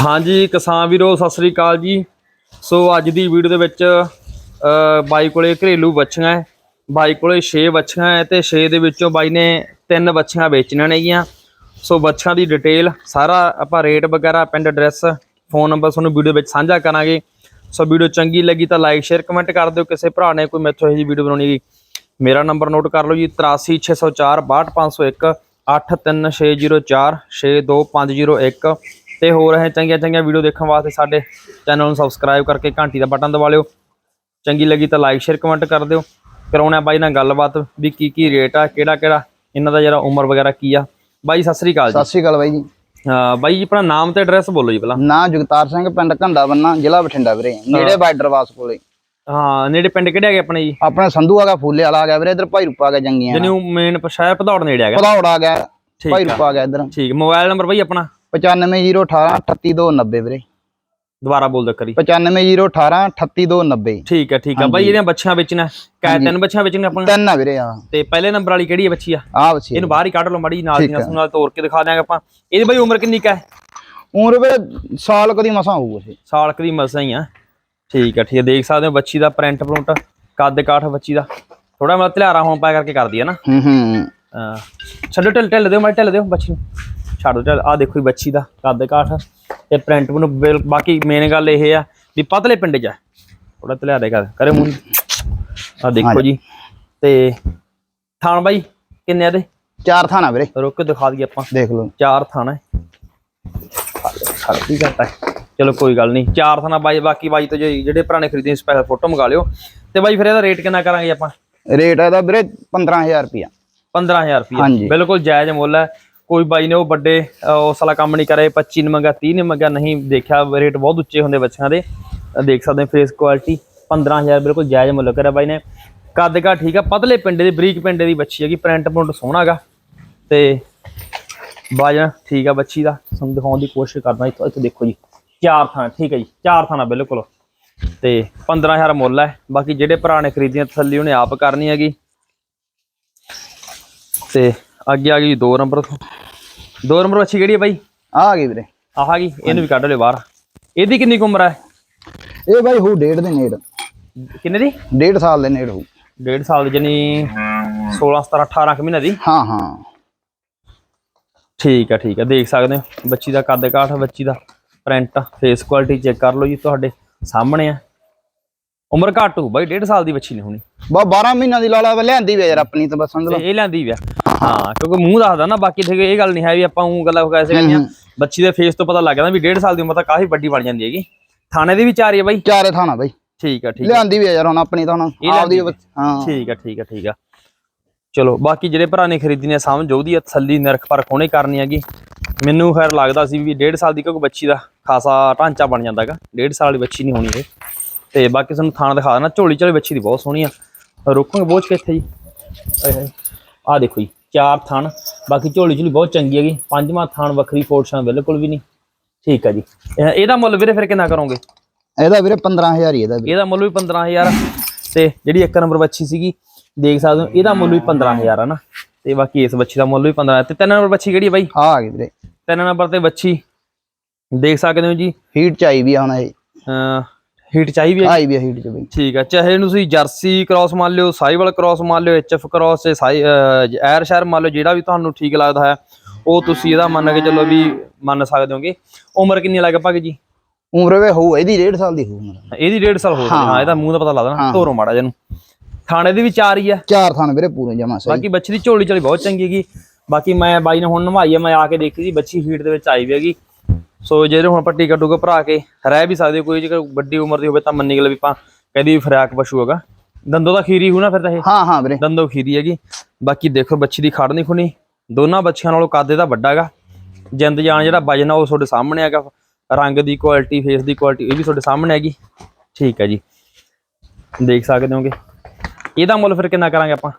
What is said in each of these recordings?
ਹਾਂਜੀ, ਕਿਸਾਨ ਵੀਰੋ, ਸਤਿ ਸ੍ਰੀ ਅਕਾਲ ਜੀ। ਸੋ ਅੱਜ ਦੀ ਵੀਡੀਓ ਦੇ ਵਿੱਚ ਬਾਈ ਕੋਲੇ ਘਰੇਲੂ ਬੱਚੀਆਂ ਹੈ। ਬਾਈ ਕੋਲੇ 6 ਬੱਚੀਆਂ ਹੈ ਤੇ 6 ਦੇ ਵਿੱਚੋਂ ਬਾਈ ਨੇ ਤਿੰਨ ਬੱਚੀਆਂ ਵੇਚਣੀਆਂ ਨੇਗੀਆਂ। ਸੋ ਬੱਚਿਆਂ ਦੀ ਡਿਟੇਲ, ਸਾਰਾ ਆਪਾਂ ਰੇਟ ਵਗੈਰਾ, ਪਿੰਡ ਐਡਰੈਸ, ਫੋਨ ਨੰਬਰ ਤੁਹਾਨੂੰ ਵੀਡੀਓ ਵਿੱਚ ਸਾਂਝਾ ਕਰਾਂਗੇ। ਸੋ ਵੀਡੀਓ ਚੰਗੀ ਲੱਗੀ ਤਾਂ ਲਾਈਕ, ਸ਼ੇਅਰ, ਕਮੈਂਟ ਕਰ ਦਿਓ। ਕਿਸੇ ਭਰਾ ਨੇ ਕੋਈ ਮੈਥੋਂ ਇਹ ਜੀ ਵੀਡੀਓ ਬਣਾਉਣੀ ਹੈਗੀ, ਮੇਰਾ ਨੰਬਰ ਨੋਟ ਕਰ ਲਓ ਜੀ 83604 62501 83604 62501 ਤੇ ਹੋਰ ਹੈ ਚੰਗੀਆਂ ਚੰਗੀਆਂ ਵੀਡੀਓ ਦੇਖਣ ਵਾਸਤੇ ਸਾਡੇ ਚੈਨਲ ਨੂੰ ਸਬਸਕ੍ਰਾਈਬ ਕਰਕੇ ਘੰਟੀ ਦਾ ਬਟਨ ਦਬਾ ਲਿਓ। ਚੰਗੀ ਲੱਗੀ ਤਾਂ ਲਾਈਕ ਸ਼ੇਅਰ ਕਮੈਂਟ ਕਰ ਦਿਓ। ਕਰਾਉਣਾ ਬਾਈ ਨਾਲ ਗੱਲਬਾਤ ਵੀ ਕੀ ਕੀ ਰੇਟ ਆ ਕਿਹੜਾ ਕਿਹੜਾ ਇਹਨਾਂ ਦਾ ਜਿਹੜਾ ਉਮਰ ਵਗੈਰਾ ਕੀ ਆ। ਬਾਈ ਸਤਿ ਸ੍ਰੀ ਅਕਾਲ ਜੀ। ਸਤਿ ਸ਼੍ਰੀ ਅਕਾਲ ਬਾਈ ਜੀ। ਹਾਂ ਬਾਈ ਜੀ ਆਪਣਾ ਨਾਮ ਤੇ ਐਡਰੈਸ ਬੋਲੋ ਜੀ ਪਹਿਲਾਂ। ਨਾਂ ਜਗਤਾਰ ਸਿੰਘ ਪਿੰਡ ਘੰਡਾ ਬੰਨਾ ਜ਼ਿਲ੍ਹਾ ਬਠਿੰਡਾ ਵੀਰੇ ਨੇੜੇ ਬਾਰਡਰ ਵਾਸ ਕੋਲੇ। ਹਾਂ ਨੇੜੇ ਪਿੰਡ ਕਿਹੜੇ ਹੈਗੇ ਆਪਣੇ ਜੀ? ਆਪਣੇ ਸੰਧੂ ਆ ਗਿਆ ਫੂਲੇ ਵਾਲਾ ਆ ਗਿਆ ਵੀਰੇ ਇਧਰ ਭਾਈ ਰੂਪਾ ਆ ਗਿਆ ਜੰਗੀਆਂ ਜਿਹਨੂੰ ਮੇਨ ਸ਼ਹਿਰ ਭਦੌੜ ਨੇੜੇ ਹੈਗਾ। ਭਦੌੜ ਆ ਗਿਆ ਭਾਈ। ਰੂਪਾ ਆ ਗਿਆ ਇਧਰ। ਠੀਕ ਮੋਬਾਈਲ ਨੰਬਰ ਬਾਈ ਆਪਣਾ? 95018 38290 ਵੀਰੇ। ਦੁਬਾਰਾ ਬੋਲ ਦੇ ਕਰੀ 95018 38290 ਠੀਕ ਹੈ ਠੀਕ ਆ। ਬਾਈ ਜਿਹੜੀਆਂ ਬੱਚੀਆਂ ਵੇਚਣਾ ਕੈ ਤਿੰਨ ਬੱਚੀਆਂ ਵੇਚਣੀਆਂ ਆਪਾਂ ਤਿੰਨ ਆ ਵੀਰੇ ਆ ਤੇ ਪਹਿਲੇ ਨੰਬਰ ਵਾਲੀ ਕਿਹੜੀ ਹੈ ਬੱਚੀ ਆ? ਆ। ਬਸੀ ਇਹਨੂੰ ਬਾਹਰ ਹੀ ਕੱਢ ਲਓ ਮੜੀ ਨਾਲ ਦੀਆਂ ਨਾਲ ਤੋੜ ਕੇ ਦਿਖਾ ਦਿਆਂਗੇ ਆਪਾਂ। ਇਹਦੀ ਬਾਈ ਉਮਰ ਕਿੰਨੀ ਕਾ ਹੈ? ਉਮਰ ਵੀਰੇ ਸਾਲ ਕਦੀ ਮਸਾਂ ਹੋਊ ਇਹ ਸਾਲ ਕੁ ਦੀ ਮਸਾਂ ਹੀ ਆ। ਠੀਕ ਆ ਠੀਕ ਆ। ਦੇਖ ਸਕਦੇ ਹੋ ਬੱਚੀ ਦਾ ਪ੍ਰਿੰਟ ਪ੍ਰਿੰਟ ਕੱਦ ਕਾਠ ਬੱਚੀ ਦਾ। ਥੋੜਾ ਮਤਲਬ ਧਿਆਰਾ ਹੋਣ ਪਾ ਕਰਕੇ ਕਰਦੀ ਹੈ ਨਾ। ਹੂੰ ਹੂੰ। ਛੱਡੋ ਢਿੱਲ ਢਿੱਲ ਦਿਓ ਮੈਂ ਢਿੱਲ ਦਿਓ ਬੱਚੀ ਨੂੰ। ਛੱਡੋ ਢਿੱਲ। ਆ ਦੇਖੋ ਬੱਚੀ ਦਾ ਕੱਦ ਕਾਠ ਤੇ ਪ੍ਰਿੰਟ ਨੂੰ ਬਾਕੀ ਮੇਨ ਗੱਲ ਇਹ ਆ ਵੀ ਪਤਲੇ ਪਿੰਡ 'ਚ ਥੋੜਾ ਧਿਆਰੇ ਕਰ ਕਰੇ ਮੂੰਹ। ਆ ਦੇਖੋ ਜੀ। ਤੇ ਥਾਣ ਬਾਈ ਕਿੰਨੇ ਆ ਦੇ ਚਾਰ ਥਾਣਾ ਵੀਰੇ। ਰੁਕ ਦਿਖਾ ਦਈਏ ਆਪਾਂ। ਦੇਖ ਲਓ। ਚਾਰ ਥਾਣਾ। ਹੈ ਕਰਤਾ ਹੈ। ਚਲੋ ਕੋਈ ਗੱਲ ਨਹੀਂ ਚਾਰ ਥਾਣਾ ਬਾਈ ਬਾਕੀ ਬਾਈ ਤੋਂ ਜਿਹੜੇ ਪੁਰਾਣੇ ਖਰੀਦੇ ਸਪੈਸ਼ਲ ਫੋਟੋ ਮੰਗਾ ਲਿਓ। ਤੇ ਬਾਈ ਫਿਰ ਇਹਦਾ ਰੇਟ ਕਿੰਨਾ ਕਰਾਂਗੇ ਆਪਾਂ? ਰੇਟ ਇਹਦਾ ਵੀਰੇ 15000 ਰੁਪਿਆ 15000 ਰੁਪਏ ਹਾਂਜੀ। ਬਿਲਕੁਲ ਜਾਇਜ਼ ਮੁੱਲ ਹੈ। ਕੋਈ ਬਾਈ ਨੇ ਉਹ ਵੱਡੇ ਉਸ ਵਾਲਾ ਕੰਮ ਨਹੀਂ ਕਰੇ 25 ਨੇ ਮੰਗਾ 30 ਨੇ ਮੰਗਾ ਨਹੀਂ ਦੇਖਿਆ ਰੇਟ ਬਹੁਤ ਉੱਚੇ ਹੁੰਦੇ ਬੱਚਿਆਂ ਦੇ। ਦੇਖ ਸਕਦੇ ਫੇਸ ਕੁਆਲਿਟੀ 15000 ਬਿਲਕੁਲ ਜਾਇਜ਼ ਮੁੱਲ ਕਰਿਆ ਬਾਈ ਨੇ। ਕੱਦ ਕਾ ਠੀਕ ਆ ਪਤਲੇ ਪਿੰਡੇ ਦੀ ਬਰੀਕ ਪਿੰਡੇ ਦੀ ਬੱਚੀ ਹੈਗੀ ਪ੍ਰਿੰਟ ਪੁੰਟ ਸੋਹਣਾਗਾ ਤੇ ਬਾਜਾ ਠੀਕ ਆ ਬੱਚੀ ਦਾ ਤੁਹਾਨੂੰ ਦਿਖਾਉਣ ਦੀ ਕੋਸ਼ਿਸ਼ ਕਰਦਾ ਇੱਥੋਂ ਇੱਥੇ ਦੇਖੋ ਜੀ। ਚਾਰ ਥਾਂ ਠੀਕ ਹੈ ਜੀ ਚਾਰ ਥਾਂ ਬਿਲਕੁਲ। ਤੇ 15000 ਮੁੱਲ ਹੈ ਬਾਕੀ ਜਿਹੜੇ ਭਰਾ ਨੇ ਖਰੀਦੀਆਂ ਤਸੱਲੀ ਉਹਨੇ ਆਪ ਕਰਨੀ ਹੈਗੀ। ਤੇ ਅੱਗੇ ਆ ਗਈ ਦੋ ਨੰਬਰ ਤੋਂ। ਦੋ ਨੰਬਰ ਬੱਚੀ ਕਿਹੜੀ ਹੈ ਬਾਈ? ਆ ਆ ਗਈ ਵੀਰੇ। ਆਹ ਆ ਗਈ ਇਹਨੂੰ ਵੀ ਕੱਢ ਲਿਓ ਬਾਹਰ। ਇਹਦੀ ਕਿੰਨੀ ਕੁ ਉਮਰ ਹੈ? ਇਹ ਬਾਈ ਹੋਊ ਡੇਢ ਦੇ ਨੇੜ। ਕਿੰਨੇ ਦੀ? ਡੇਢ ਸਾਲ ਦੇ ਨੇੜ ਹੋਊ। ਡੇਢ ਸਾਲ ਦੀ ਜਨੀ 16 17 18 ਕੁ ਮਹੀਨੇ ਦੀ? ਹਾਂ ਹਾਂ। ਠੀਕ ਹੈ ਠੀਕ ਹੈ ਦੇਖ ਸਕਦੇ ਹੋ ਬੱਚੀ ਦਾ ਕੱਦ ਕਾਠ ਬੱਚੀ ਦਾ। ਪ੍ਰਿੰਟ ਫੇਸ ਕੁਆਲਿਟੀ ਚੈੱਕ ਕਰ ਲਓ ਜੀ ਤੁਹਾਡੇ ਸਾਹਮਣੇ ਆ। ਉਮਰ ਘੱਟ ਹੋ ਬਾਈ ਡੇਢ ਸਾਲ ਦੀ ਬੱਚੀ ਨਹੀਂ ਹੋਣੀ। ਬਾ 12 ਮਹੀਨਿਆਂ ਦੀ ਲਾਲਾ ਵੇ ਲਿਆਂਦੀ ਵੇ ਯਾਰ ਆਪਣੀ ਤਾਂ ਬਸ ਸਮਝ ਲਓ। ਤੇ ਇਹ ਲੈਂਦੀ ਵੀ ਹਾਂ ਕਿਉਂਕਿ ਮੂੰਹ ਦੱਸਦਾ ਨਾ ਬਾਕੀ ਤੇ ਇਹ ਗੱਲ ਨਹੀਂ ਹੈ ਵੀ ਆਪਾਂ ਉਹ ਗੱਲਾਂ ਕੈਸੇ ਕਰੀਆਂ ਬੱਚੀ ਦੇ ਫੇਸ ਤੋਂ ਪਤਾ ਲੱਗ ਜਾਂਦਾ ਵੀ ਡੇਢ ਸਾਲ ਦੀ ਉਮਰ ਤਾਂ ਕਾਫੀ ਵੱਡੀ ਬਣ ਜਾਂਦੀ ਹੈਗੀ। ਥਾਣੇ ਦੀ ਵੀ ਚਾਰ ਹੀ ਬਾਈ। ਚਾਰੇ ਥਾਣਾ ਬਾਈ। ਠੀਕ ਆ ਠੀਕ ਲਿਆਂਦੀ ਵੀ ਯਾਰ ਹੁਣ ਆਪਣੀ ਤਾਂ ਹੁਣ ਆਪਦੀ ਲਿਆਂਦੀ ਹਾਂ। ਠੀਕ ਆ ਠੀਕ ਆ ਠੀਕ ਆ। ਚਲੋ ਬਾਕੀ ਜਿਹੜੇ ਭਰਾ ਨੇ ਖਰੀਦਣੀ ਆ ਸਮਝ ਉਹਦੀ ਤਸੱਲੀ ਨਿਰਖ ਪਰਖ ਉਹਨੇ ਕਰਨੀ ਹੈਗੀ। ਮੈਨੂੰ ਖੈਰ ਲੱਗਦਾ ਸੀ ਵੀ ਡੇਢ ਸਾਲ ਦੀ ਕਿਉਂਕਿ ਬੱਚੀ ਦਾ ਖਾਸਾ ਢਾਂਚਾ ਬਣ ਜਾਂਦਾਗਾ। ਡੇਢ ਸਾਲ ਦੀ ਬੱਚੀ ਨਹੀਂ ਹੋਣੀ ਇਹ। ਤੇ ਬਾਕੀ ਤੁਹਾਨੂੰ ਥਾਣਾ ਦਿਖਾ ਦੇਣਾ ਝੋਲੀ ਝੋਲੀ ਬੱਚੀ ਦੀ ਬਹੁਤ ਸੋਹਣੀ ਆ। ਰੋਕਾਂਗੇ ਬੋਝ ਕਿੱਥੇ ਜੀ? ਆ ਦੇਖੋ ਜੀ ਚਾਰ ਥਣ ਬਾਕੀ ਝੋਲੀ ਝੋਲੀ ਬਹੁਤ ਚੰਗੀ ਹੈਗੀ। ਪੰਜਵਾਂ ਥਣ ਵੱਖਰੀ ਫੋਰਸ਼ਾਂ ਬਿਲਕੁਲ ਵੀ ਨਹੀਂ। ਠੀਕ ਆ ਜੀ। ਇਹ- ਇਹਦਾ ਮੁੱਲ ਵੀਰੇ ਫਿਰ ਕਿੰਨਾ ਕਰੋਗੇ? ਇਹਦਾ ਵੀਰੇ 15000 ਹੀ ਇਹਦਾ ਵੀ ਇਹਦਾ ਮੁੱਲ ਵੀ 15000 ਤੇ ਜਿਹੜੀ ਇੱਕ ਨੰਬਰ ਬੱਚੀ ਸੀਗੀ ਦੇਖ ਸਕਦੇ ਹੋ ਇਹਦਾ ਮੁੱਲ ਵੀ 15000 ਆ ਨਾ। ਤੇ ਬਾਕੀ ਇਸ ਬੱਚੀ ਦਾ ਮੁੱਲ ਵੀ 15 ਤੇ ਤਿੰਨ ਨੰਬਰ ਬੱਚੀ ਕਿਹੜੀ ਹੈ ਬਾਈ? ਆ ਆ ਗਈ ਵੀਰੇ। ਤਿੰਨ ਨੰਬਰ ਤੇ ਬੱਚੀ ਦੇਖ ਸਕਦੇ ਹੋ ਜੀ। ਹੀਟ ਚ ਆਈ ਵੀ ਆ ਹੁਣ ਇਹ। ਹੀਟ ਚਾਹੀ ਵੀ ਆਈ ਵੀ ਹੀਟ ਚ ਬਈ। ਠੀਕ ਆ। ਚਾਹੇ ਇਹਨੂੰ ਤੁਸੀਂ ਜਰਸੀ ਕ੍ਰਾਸ ਮੰਨ ਲਿਓ ਸਾਈਵਲ ਕ੍ਰਾਸ ਮੰਨ ਲਿਓ ਐਚਐਫ ਕ੍ਰਾਸ ਤੇ ਸਾਈ ਐਰ ਸ਼ਹਿਰ ਮੰਨ ਲਿਓ ਜਿਹੜਾ ਵੀ ਤੁਹਾਨੂੰ ਠੀਕ ਲੱਗਦਾ ਹੈ ਉਹ ਤੁਸੀਂ ਇਹਦਾ ਮੰਨ ਕੇ ਚੱਲੋ ਵੀ ਮੰਨ ਸਕਦੇ ਹੋਗੇ। ਉਮਰ ਕਿੰਨੀ ਲੱਗ ਭਾਗ ਜੀ? ਉਮਰ ਵੇ ਹੋਊ ਇਹਦੀ 1.5 ਸਾਲ ਦੀ ਹੋਊ ਇਹਦੀ 1.5 ਸਾਲ ਹੋ ਹਾਂ ਇਹਦਾ ਮੂੰਹ ਦਾ ਪਤਾ ਲੱਗਦਾ ਨਾ। ਧੋਰੋ ਮਾੜਾ ਜਿਹਨੂੰ ਥਾਣੇ ਦੀ ਵੀ ਚਾਰ ਹੀ ਆ। ਚਾਰ ਥਾਣ ਵੀਰੇ ਪੂਰੇ ਜਮਾ ਸਹੀ। ਬਾਕੀ ਬੱਚੀ ਦੀ ਝੋਲੀ ਝੋਲੀ ਬਹੁਤ ਚੰਗੀ ਹੈਗੀ। ਬਾਕੀ ਮੈਂ ਬਾਈ ਨੇ ਹੁਣ ਨਵਾਈ ਆ ਮੈਂ ਆ ਕੇ ਦੇਖੀ ਸੀ ਬੱਚੀ ਹੀਟ ਦੇ ਵਿੱਚ ਆਈ ਵੀ ਹੈਗੀ। ਸੋ ਜਿਹੜੇ ਹੁਣ ਪੱਟੀ ਕੱਟੂਗਾ ਭਰਾ ਕੇ ਰਹਿ ਵੀ ਸਕਦੇ ਕੋਈ ਜੇਕਰ ਵੱਡੀ ਉਮਰ ਦੀ ਹੋਵੇ ਤਾਂ ਮੰਨੀ ਗੱਲ ਵੀ ਆਪਾਂ ਕਹਿੰਦੀ ਵੀ ਫਰਾਕ ਪਸ਼ੂ ਹੈਗਾ। ਦੰਦੋਂ ਦਾ ਖੀਰੀ ਹੋ ਨਾ ਫਿਰ ਤਾਂ ਇਹ। ਹਾਂ ਹਾਂ ਵੀਰੇ। ਦੰਦੋਂ ਖੀਰੀ ਹੈਗੀ। ਬਾਕੀ ਦੇਖੋ ਬੱਚੀ ਦੀ ਖੜ ਨਹੀਂ ਖੁਣੀ। ਦੋਨਾਂ ਬੱਚਿਆਂ ਨਾਲੋਂ ਕੱਦ ਦਾ ਵੱਡਾ ਹੈਗਾ। ਜਿੰਦ ਜਾਨ ਜਿਹੜਾ ਵਜਨ ਆ ਉਹ ਤੁਹਾਡੇ ਸਾਹਮਣੇ ਹੈਗਾ। ਰੰਗ ਦੀ ਕੁਆਲਿਟੀ ਫੇਸ ਦੀ ਕੁਆਲਿਟੀ ਇਹ ਵੀ ਤੁਹਾਡੇ ਸਾਹਮਣੇ ਹੈਗੀ। ਠੀਕ ਹੈ ਜੀ। ਦੇਖ ਸਕਦੇ ਹੋਗੇ। ਇਹਦਾ ਮੁੱਲ ਫਿਰ ਕਿੰਨਾ ਕਰਾਂਗੇ ਆਪਾਂ?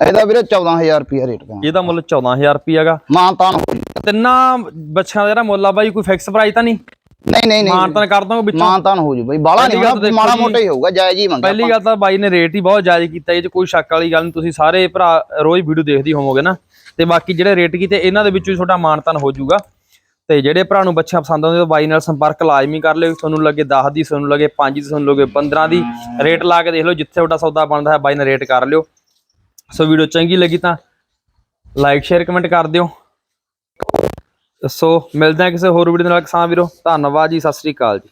ਇਹਦਾ ਵੀਰੇ 14000 ਰੁਪਿਆ ਰੇਟ ਦਾ ਇਹਦਾ ਮੁੱਲ 14000 ਰੁਪਏ ਹੈਗਾ। ਮਾਂ ਤਾਨ ਹੋ ਤਿੰਨਾਂ ਬੱਚਿਆਂ ਦਾ ਜਿਹੜਾ ਮੁੱਲ ਆ ਬਾਈ ਕੋਈ ਫਿਕਸ ਪ੍ਰਾਈਸ ਤਾਂ ਨਹੀਂ? ਨਹੀਂ ਨਹੀਂ ਨਹੀਂ। ਮਾਨਤਨ ਕਰ ਦੋਗੇ ਵਿੱਚੋਂ। ਮਾਂ ਤਾਨ ਹੋ ਜੂ ਬਈ। ਬਾਲਾ ਨਹੀਂ ਮਾੜਾ ਮੋਟਾ ਹੀ ਹੋਊਗਾ ਜਾਇਜ਼ ਹੀ ਮੰਗਿਆ ਪਹਿਲੀ ਗੱਲ ਤਾਂ ਬਾਈ ਨੇ ਰੇਟ ਹੀ ਬਹੁਤ ਜਾਇਜ਼ ਕੀਤਾ ਇਹ ਚ ਕੋਈ ਸ਼ੱਕ ਵਾਲੀ ਗੱਲ ਨਹੀਂ। ਤੁਸੀਂ ਸਾਰੇ ਭਰਾ ਰੋਜ਼ ਵੀਡੀਓ ਦੇਖਦੇ ਹੀ ਹੋਵੋਗੇ ਨਾ। ਤੇ ਬਾਕੀ ਜਿਹੜੇ ਰੇਟ ਕੀਤੇ ਇਹਨਾਂ ਦੇ ਵਿੱਚੋਂ ਹੀ ਤੁਹਾਡਾ ਮਾਨਤਨ ਹੋ ਜਾਊਗਾ ਤੇ ਜਿਹੜੇ ਭਰਾ ਨੂੰ ਬੱਚਿਆਂ ਪਸੰਦ ਆਉਂਦੇ ਤਾਂ ਬਾਈ ਨਾਲ ਸੰਪਰਕ ਲਾਜ਼ਮੀ ਕਰ ਲਿਓ। ਤੁਹਾਨੂੰ ਲੱਗੇ 10 ਦੀ ਤੁਹਾਨੂੰ ਲੱਗੇ 5 ਦੀ ਤੁਹਾਨੂੰ ਲੱਗੇ 15 ਦੀ। ਰੇਟ ਲਾ ਕੇ ਦੇਖ ਲਓ ਜਿੱਥੇ ਤੁਹਾਡਾ ਸੌਦਾ ਬਣਦਾ ਹੈ ਬਾਈ ਨਾਲ ਰੇਟ ਕਰ ਲਿਓ। ਸੋ ਵੀਡੀਓ ਚੰਗੀ ਲੱਗੀ ਤਾਂ ਲਾਈਕ ਸ਼ੇਅਰ ਕਮੈਂਟ ਕਰ ਦਿਓ। ਸੋ ਮਿਲਦੇ ਹਾਂ ਕਿਸੇ ਹੋਰ ਵੀਡੀਓ ਦੇ ਨਾਲ, ਕਿਸਾਨ ਵੀਰੋ, ਧੰਨਵਾਦ ਜੀ, ਸਤਿ ਸ੍ਰੀ ਅਕਾਲ ਜੀ।